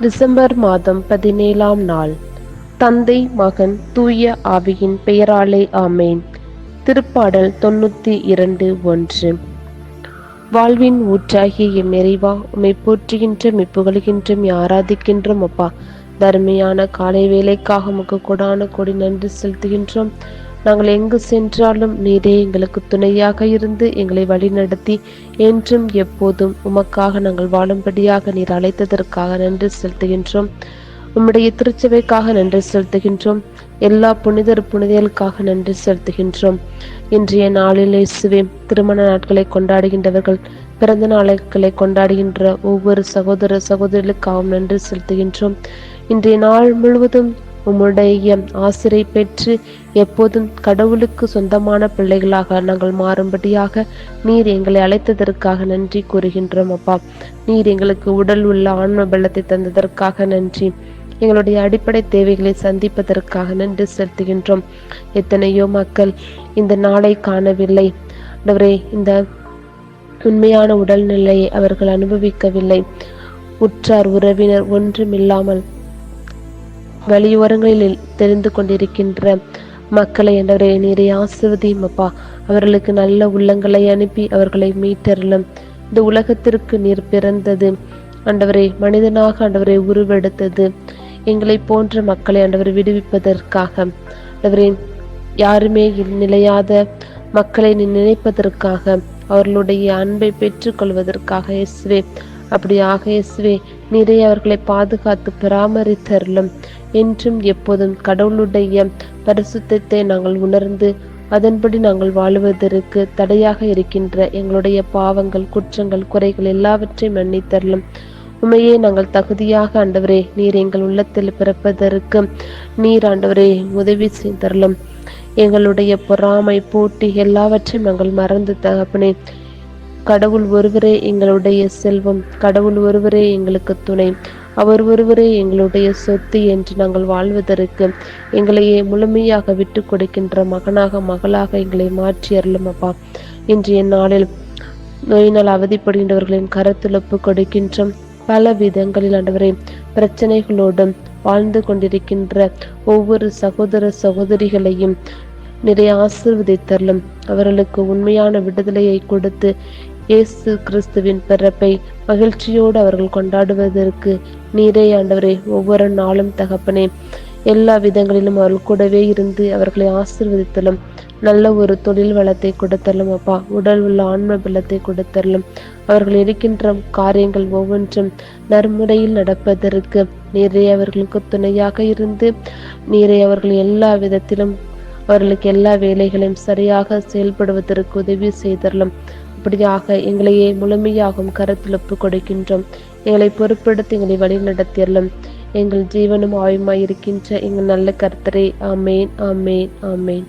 December மாதம் பதினேழாம் நாள். தந்தை மகன் தூய ஆவியின் பெயராலே ஆமேன். திருப்பாடல் தொண்ணூத்தி இரண்டு ஒன்று. வாழ்வின் ஊற்றாகிய எம் இறைவா உம்மை போற்றுகின்ற ஆராதிக்கின்றோம் அப்பா. தருமையான காலை வேலைக்காக உமக்கு கொடான கொடி நன்றி செலுத்துகின்றோம். நாங்கள் எங்கு சென்றாலும் நீரே எங்களுக்கு துணையாக இருந்து எங்களை வழிநடத்தி என்றும் எப்போதும் உமக்காக நாங்கள் வாழும்படியாக நீர் அழைத்ததற்காக நன்றி செலுத்துகின்றோம். உம்முடைய திருச்சபைக்காக நன்றி செலுத்துகின்றோம். எல்லா புனிதர் புனிதர்களுக்காக நன்றி செலுத்துகின்றோம். இன்றைய நாளில் இயேசுவே திருமண நாட்களை கொண்டாடுகின்றவர்கள் பிறந்த நாட்களை கொண்டாடுகின்ற ஒவ்வொரு சகோதர சகோதரிகளுக்காகவும் நன்றி செலுத்துகின்றோம். இன்றைய நாள் முழுவதும் உம்முடைய ஆசிரை பெற்று எப்போதும் கடவுளுக்கு சொந்தமான பிள்ளைகளாக நாங்கள் மாறும்படியாக நீர் எங்களை அழைத்ததற்காக நன்றி கூறுகின்றோம் அப்பா. நீர் எங்களுக்கு உடல் உள்ள ஆன்ம பலத்தை தந்ததற்காக நன்றி. எங்களுடைய அடிப்படை தேவைகளை சந்திப்பதற்காக நன்றி செலுத்துகின்றோம். எத்தனையோ மக்கள் இந்த நாளை காணவில்லை. இந்த உண்மையான உடல்நிலையை அவர்கள் அனுபவிக்கவில்லை. உற்றார் உறவினர் ஒன்றுமில்லாமல் வழியோரங்களில் தெரிந்து கொண்டிருக்கின்ற மக்களை என்றவரை நீரை ஆசிர்வதியும் அப்பா. அவர்களுக்கு நல்ல உள்ளங்களை அனுப்பி அவர்களை மீட்டறலும் இந்த உலகத்திற்கு நீர் பிறந்தது. ஆண்டவரை மனிதனாக ஆண்டவரை உருவெடுத்தது. எங்களை போன்ற மக்களை ஆண்டவர் விடுவிப்பதற்காக. ஆண்டவரே யாருமே நிலையாத மக்களை நினைப்பதற்காக அவர்களுடைய அன்பை பெற்றுக்கொள்வதற்காக இயேசுவே. அப்படியாக இயேசுவே நிறைய அவர்களை பாதுகாத்து பராமரித்தருளும் என்றும் எப்போதும் கடவுளுடைய பரிசுத்தத்தை நாங்கள் உணர்ந்து அதன்படி நாங்கள் வாழுவதற்கு தடையாக இருக்கின்ற எங்களுடைய பாவங்கள் குற்றங்கள் குறைகள் எல்லாவற்றையும் மன்னித்தரலும். உண்மையே நாங்கள் தகுதியாக ஆண்டவரே நீர் எங்கள் உள்ளத்தில் பிறப்பதற்கு நீர் ஆண்டவரே உதவி செய்தரலும். எங்களுடைய பொறாமை போட்டி எல்லாவற்றையும் நாங்கள் மறந்து தகப்பனே கடவுள் ஒருவரே எங்களுடைய செல்வம் கடவுள் ஒருவரே எங்களுக்கு துணை. அவர் ஒருவரே எங்களுடைய சொத்து என்று நாங்கள் வாழ்வதற்கு எங்களையே முழுமையாக விட்டு கொடுக்கின்ற மகனாக மகளாக எங்களை மாற்றி அருளும் அப்பா. இன்றைய நாளில் நோயினால் அவதிப்படுகின்றவர்களின் கருத்தில் ஒப்பு கொடுக்கின்றோம் பல விதங்களில் ஆண்டவரே பிரச்சனைகளோடும் வாழ்ந்து கொண்டிருக்கின்ற ஒவ்வொரு சகோதர சகோதரிகளையும் நிறைய ஆசிர்வதித்தரலும் அவர்களுக்கு உண்மையான விடுதலையை கொடுத்து இயேசு கிறிஸ்துவின் பிறப்பை மகிழ்ச்சியோடு அவர்கள் கொண்டாடுவதற்கு நீரே ஆண்டவரே ஒவ்வொரு நாளும் தகப்பனே. எல்லா விதங்களிலும் அவர்கள் கூடவே இருந்து அவர்களை ஆசிர்வதித்தலும் நல்ல ஒரு தொழில் வளத்தை கொடுத்தலும் அப்பா. உடல் உள்ள ஆன்ம பலத்தை கொடுத்தலும் அவர்கள் இருக்கின்ற காரியங்கள் ஒவ்வொன்றும் நற்முறையில் நடப்பதற்கு நீரே அவர்களுக்கு துணையாக இருந்து நீரே அவர்கள் எல்லா விதத்திலும் அவர்களுக்கு எல்லா வேலைகளையும் சரியாக செயல்படுவதற்கு உதவி செய்தரலும். அப்படியாக எங்களையே முழுமையாகவும் கருத்தில் ஒப்பு கொடுக்கின்றோம். எங்களை பொறுப்படுத்தி எங்களை வழி நடத்தியறலும் எங்கள் ஜீவனும் ஆயுமாயிருக்கின்ற எங்கள் நல்ல கர்த்தரே. ஆமேன் ஆமேன் ஆமேன்.